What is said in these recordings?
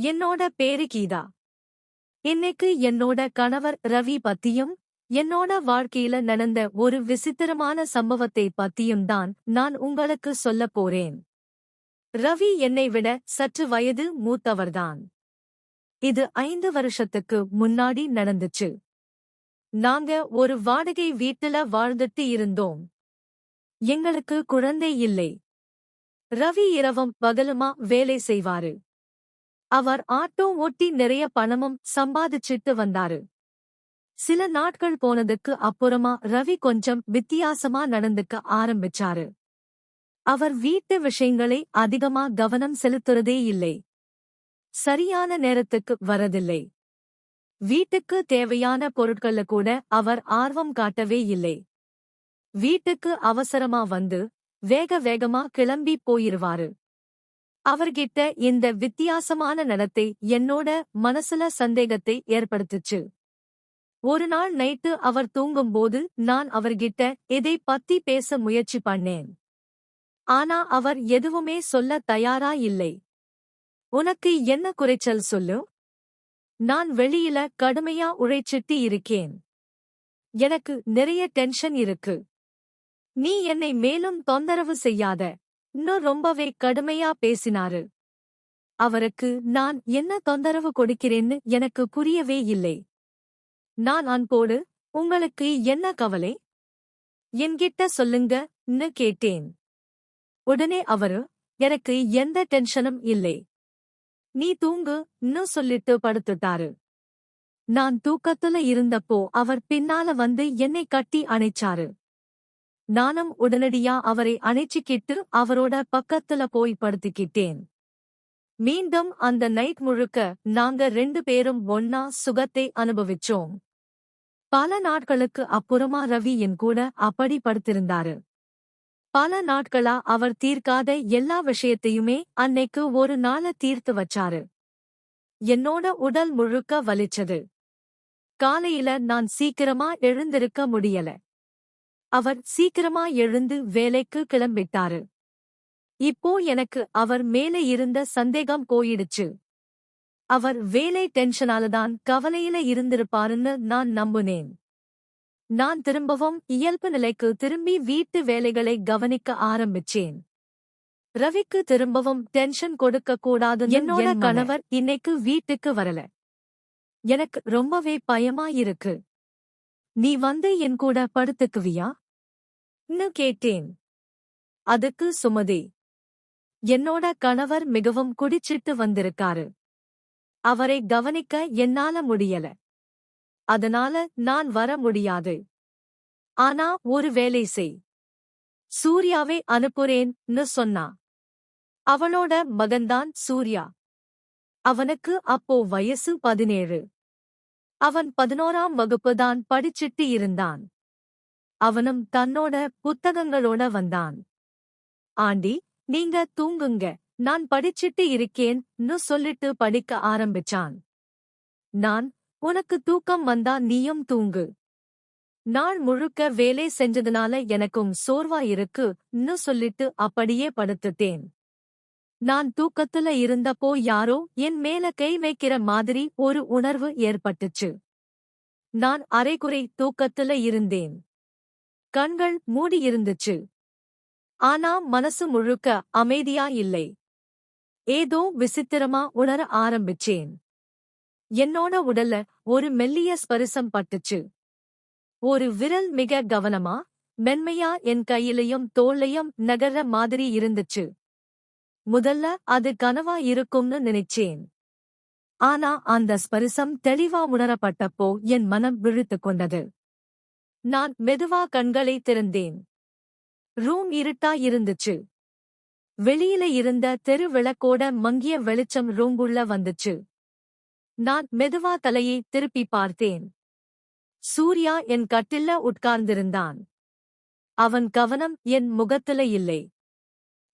என்னோட பேரு கீதா. இன்னைக்கு என்னோட கணவர் ரவி பத்தியும் என்னோட வாழ்க்கையில நடந்த ஒரு விசித்திரமான சம்பவத்தை பத்தியும் தான் நான் உங்களுக்கு சொல்லப் போறேன். ரவி என்னை விட சற்று வயது மூத்தவர்தான். இது ஐந்து வருஷத்துக்கு முன்னாடி நடந்துச்சு. நாங்க ஒரு வாடகை வீட்டுல வாழ்ந்துட்டு இருந்தோம். எங்களுக்கு குழந்தை இல்லை. ரவி இரவும் பகலுமா வேலை செய்வாரு. அவர் ஆட்டோ ஓட்டி நிறைய பணமும் சம்பாதிச்சிட்டு வந்தாரு. சில நாட்கள் போனதுக்கு அப்புறமா ரவி கொஞ்சம் வித்தியாசமா நடந்துக்க ஆரம்பிச்சாரு. அவர் வீட்டு விஷயங்களை அதிகமா கவனம் செலுத்துறதே இல்லை. சரியான நேரத்துக்கு வரதில்லை. வீட்டுக்கு தேவையான பொருட்கள கூட அவர் ஆர்வம் காட்டவே இல்லை. வீட்டுக்கு அவசரமா வந்து வேக வேகமா கிளம்பி போயிருவாரு. அவர்கிட்ட இந்த வித்தியாசமான நடத்தை என்னோட மனசுல சந்தேகத்தை ஏற்படுத்துச்சு. ஒரு நாள் நைட்டு அவர் தூங்கும்போது நான் அவர்கிட்ட இதை பத்தி பேச முயற்சி பண்ணேன். ஆனா அவர் எதுவுமே சொல்ல தயாரா இல்லை. உனக்கு என்ன குறைச்சல் சொல்லு? நான் வெளியில கடுமையா உழைச்சிட்டு இருக்கேன். எனக்கு நிறைய டென்ஷன் இருக்கு. நீ என்னை மேலும் தொந்தரவு செய்யாத. இன்னும் ரொம்பவே கடுமையா பேசினாரு. அவருக்கு நான் என்ன தொந்தரவு கொடுக்கிறேன்னு எனக்கு புரியவே இல்லை. நான் அன்போடு உங்களுக்கு என்ன கவலை? என்கிட்ட சொல்லுங்கன்னு கேட்டேன். உடனே அவரு எனக்கு எந்த டென்ஷனும் இல்லை. நீ தூங்கு இன்னும் சொல்லிட்டு படுத்துட்டாரு. நான் தூக்கத்துல இருந்தப்போ அவர் பின்னால வந்து என்னை கட்டி அணைச்சாரு. நானும் உடனடியா அவரை அணைச்சிக்கிட்டு அவரோட பக்கத்துல போய் படுத்துக்கிட்டேன். மீண்டும் அந்த நைட் முழுக்க நாங்க ரெண்டு பேரும் ஒன்னா சுகத்தை அனுபவிச்சோம். பல நாட்களுக்கு அப்புறமா ரவி என் கூட அப்படி படுத்திருந்தாரு. பல நாட்களா அவர் தீர்க்காத எல்லா விஷயத்தையுமே அன்னைக்கு ஒரு நாள தீர்த்து வச்சாரு. என்னோட உடல் முழுக்க வலிச்சது. காலையில நான் சீக்கிரமா எழுந்திருக்க முடியல. அவர் சீக்கிரமா எழுந்து வேலைக்கு கிளம்பிட்டாரு. இப்போ எனக்கு அவர் மேலே இருந்த சந்தேகம் போயிடுச்சு. அவர் வேலை டென்ஷனாலதான் கவலையில இருந்திருப்பாருன்னு நான் நம்புனேன். நான் திரும்பவும் இயல்பு நிலைக்கு திரும்பி வீட்டு வேலைகளை கவனிக்க ஆரம்பிச்சேன். ரவிக்கு திரும்பவும் டென்ஷன் கொடுக்க கூடாது என்னோட கணவர் இன்னைக்கு வீட்டுக்கு வரல. எனக்கு ரொம்பவே பயமா இருக்கு. நீ வந்து என் கூட படுத்துக்குவியா? கேட்டேன். அதுக்கு சுமதி. என்னோட கணவர் மிகவும் குடிச்சிட்டு வந்திருக்காரு. அவரை கவனிக்க என்னால முடியல. அதனால நான் வர முடியாது. ஆனா ஒரு வேலை செய். சூர்யாவை அனுப்புறேன்னு சொன்னா. அவளோட மகன்தான் சூர்யா. அவனுக்கு அப்போ வயசு பதினேழு. அவன் பதினோராம் வகுப்புதான் படிச்சிட்டு இருந்தான். அவனும் தன்னோட புத்தகங்களோட வந்தான். ஆண்டி நீங்க தூங்குங்க. நான் படிச்சிட்டு இருக்கேன்னு சொல்லிட்டு படிக்க ஆரம்பிச்சான். நான் உனக்கு தூக்கம் வந்தா நீயும் தூங்கு. நாள் முழுக்க வேலை செஞ்சதுனால எனக்கும் சோர்வா இருக்குன்னு சொல்லிட்டு அப்படியே படுத்துட்டேன். நான் தூக்கத்துல இருந்தப்போ யாரோ என் மேல கை வைக்கிற மாதிரி ஒரு உணர்வு ஏற்பட்டுச்சு. நான் அரைகுறை தூக்கத்துல இருந்தேன். கண்கள் மூடியிருந்துச்சு ஆனா மனசு முழுக்க அமைதியா இல்லை. ஏதோ விசித்திரமா உணர ஆரம்பிச்சேன். என்னோட உடல்ல ஒரு மெல்லிய ஸ்பரிசம் பட்டுச்சு. ஒரு விரல் மிக கவனமா மென்மையா என் கையிலையும் தோள்லையும் நகர்ற மாதிரி இருந்துச்சு. முதல்ல அது கனவா இருக்கும்னு நினைச்சேன். ஆனா அந்த ஸ்பரிசம் தெளிவா உணரப்பட்டப்போ என் மனம் விழித்து கொண்டது. நான் மெதுவா கண்களை திறந்தேன். ரூம் இருட்டா இருந்துச்சு வெளியில இருந்த தெரு விளக்கோட மங்கிய வெளிச்சம் ரூங்குள்ள வந்துச்சு. நான் மெதுவா தலையை திருப்பி பார்த்தேன். சூர்யா என் கட்டில்ல உட்கார்ந்திருந்தான். அவன் கவனம் என் முகத்துல இல்லை.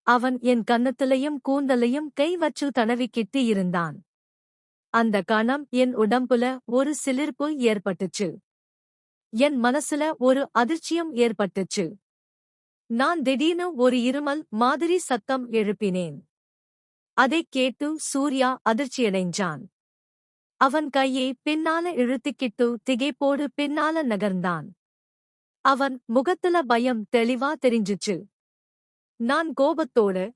அவன் என் கன்னத்திலையும் கூந்தலையும் கை வச்சு தடவிக்கிட்டு இருந்தான். அந்த கணம் என் உடம்புல ஒரு சிலிர்ப்பு ஏற்பட்டுச்சு. என் மனசுல ஒரு அதிர்ச்சியம் ஏற்பட்டுச்சு. நான் திடீர்னு ஒரு இருமல் மாதிரி சத்தம் எழுப்பினேன். அதைக் கேட்டு சூர்யா அதிர்ச்சியடைஞ்சான். அவன் கையை பின்னால இழுத்துக்கிட்டு திகைப்போடு பின்னால நகர்ந்தான். அவன் முகத்துல பயம் தெளிவா தெரிஞ்சுச்சு. நான் கோபத்தோட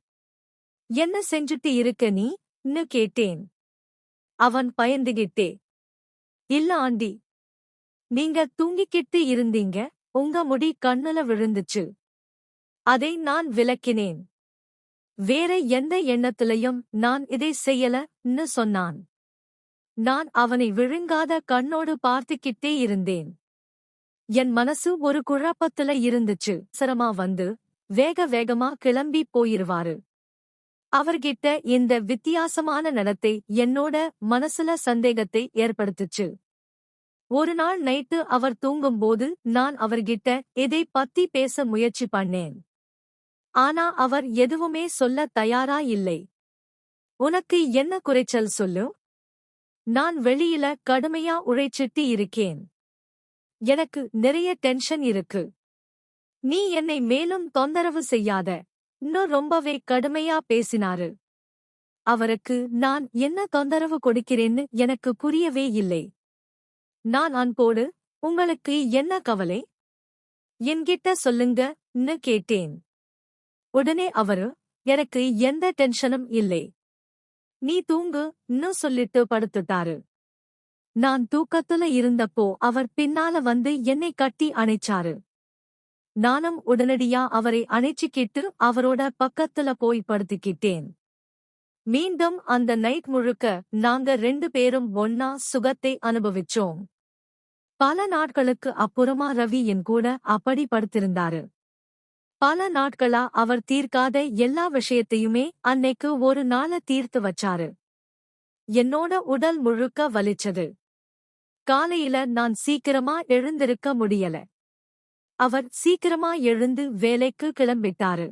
என்ன செஞ்சுட்டு இருக்க நீ? ன்னு கேட்டேன். அவன் பயந்துகிட்டே இல்ல ஆண்டி நீங்க தூங்கிக்கிட்டு இருந்தீங்க உங்க முடி கண்ணுல விழுந்துச்சு. அதை நான் விளக்கினேன். வேற எந்த எண்ணத்திலையும் நான் இதை செய்யலன்னு சொன்னான். நான் அவனை விழுங்காத கண்ணோடு பார்த்துக்கிட்டே இருந்தேன். என் மனசு ஒரு குழப்பத்துல இருந்துச்சு. சரமா வந்து வேக வேகமா கிளம்பி போயிருவாரு. அவர்கிட்ட இந்த வித்தியாசமான நடத்தை என்னோட மனசுல சந்தேகத்தை ஏற்படுத்துச்சு. ஒரு நாள் நைட்டு அவர் தூங்கும்போது நான் அவர்கிட்ட இதை பத்தி பேச முயற்சி பண்ணேன்? ஆனா அவர் எதுவுமே சொல்ல தயாரா இல்லை. உனக்கு என்ன குறைச்சல் சொல்லு? நான் வெளியில கடுமையா உழைச்சிட்டு இருக்கேன். எனக்கு நிறைய டென்ஷன் இருக்கு. நீ என்னை மேலும் தொந்தரவு செய்யாத. இன்னும் ரொம்பவே கடுமையா பேசினாரு. அவருக்கு நான் என்ன தொந்தரவு கொடுக்கிறேன்னு எனக்கு புரியவே இல்லை. நான் அன்போடு உங்களுக்கு என்ன கவலை? என்கிட்ட சொல்லுங்கன்னு கேட்டேன். உடனே அவரு எனக்கு எந்த டென்ஷனும் இல்லை. நீ தூங்கு இன்னும் சொல்லிட்டு படுத்துட்டாரு. நான் தூக்கத்துல இருந்தப்போ அவர் பின்னால வந்து என்னை கட்டி அணைச்சாரு. நானும் உடனடியா அவரை அணைச்சிக்கிட்டு அவரோட பக்கத்துல போய் படுத்திக்கிட்டேன். மீண்டும் அந்த நைட் முழுக்க நாங்க ரெண்டு பேரும் ஒன்னா சுகத்தை அனுபவிச்சோம். பல நாட்களுக்கு அப்புறமா ரவி என் கூட அப்படி படுத்திருந்தாரு. பல நாட்களா அவர் தீர்க்காத எல்லா விஷயத்தையுமே அன்னைக்கு ஒரு நாள தீர்த்து வச்சாரு. என்னோட உடல் முழுக்க வலிச்சது. காலையில நான் சீக்கிரமா எழுந்திருக்க முடியல. அவர் சீக்கிரமா எழுந்து வேலைக்கு கிளம்பிட்டாரு.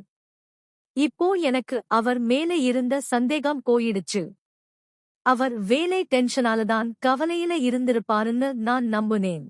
இப்போ எனக்கு அவர் மேலே இருந்த சந்தேகம் போயிடுச்சு. அவர் வேலை டென்ஷனாலதான் கவலையில இருந்திருப்பாருன்னு நான் நம்புனேன்.